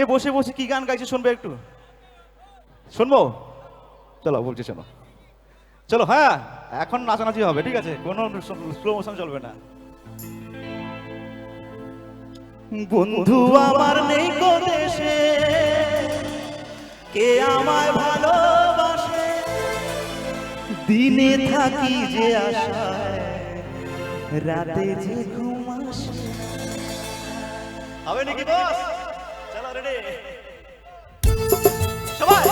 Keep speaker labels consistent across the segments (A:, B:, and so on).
A: এ বসে বসে কি গান গাইছে শুনবে একটু? শুনব? চলো বলছি শোনো। চলো হ্যাঁ এখন নাচানাচি হবে ঠিক আছে? কোনো স্লো মোশন চলবে না। বন্ধু আমার নেই কো দেশে কে আমায় ভালোবাসে? দিনে থাকি যে আশায় রাতে যে ঘুম আসে। হবে নাকি বস? রেডি সবাই।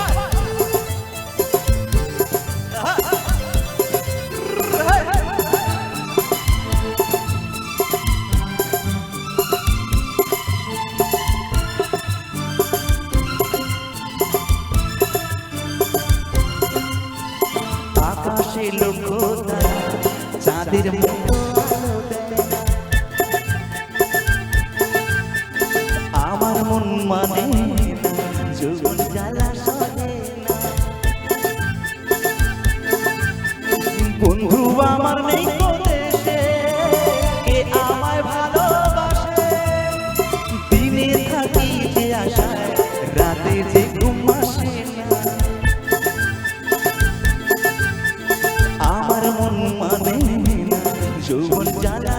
A: আকাশে লক্ষ্য চাঁদের মতো মন বন্ধু আমার নেই থাকি রাতে আমার মন মানে যৌবন জ্বালা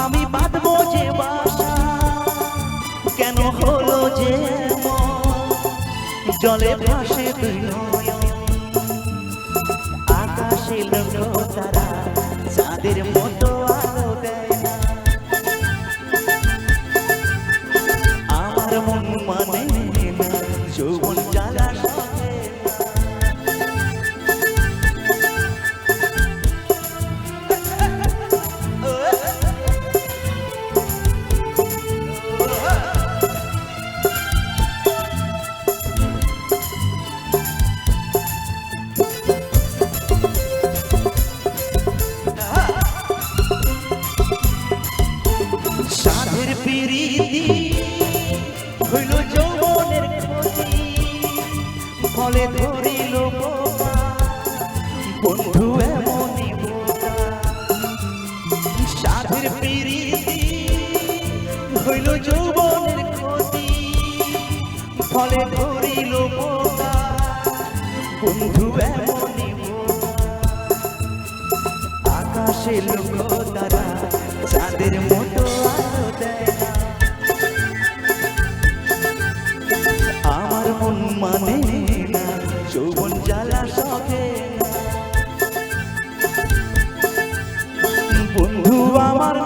A: আমি বাঁধবো যে বাসা কেন হলো যে? জলে ভাসে আকাশে লোক তারা মতো পিরিতি হইল যৌবনের ফলে ধরিল বন্ধু এমনই। সাধের পিরিতি হইল যৌবনের ক্ষতি। ফলে ধরিল বন্ধু এমনই। আকাশে লোক তারা চাঁদের মতো আলো দেয়। মন না যৌবন জ্বালা না। বন্ধু আমার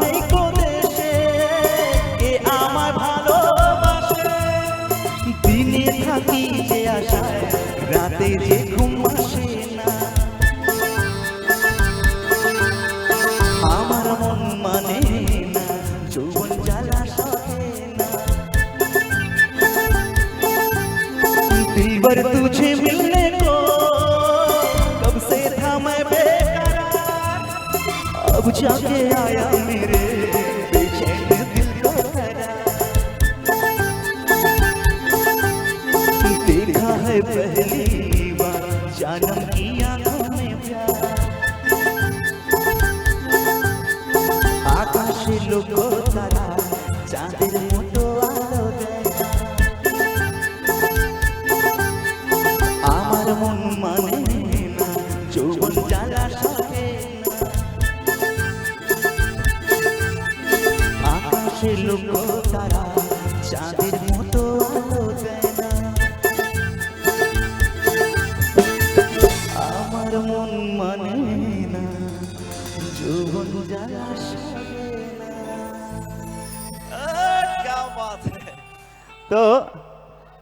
A: दिलबर तुझे मिलने को कब से था मैं बेकरार? अब जाके आया मेरे तो है पहली बार जानम की आँखों प्यार। आकाश लोगों লোক তারা চাঁদের মতো আলো না আমার মন মানে না, যৌবন না। তো,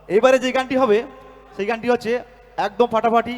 A: এবারে যে গানটি হবে, সেই গানটি হচ্ছে একদম ফাটাফাটি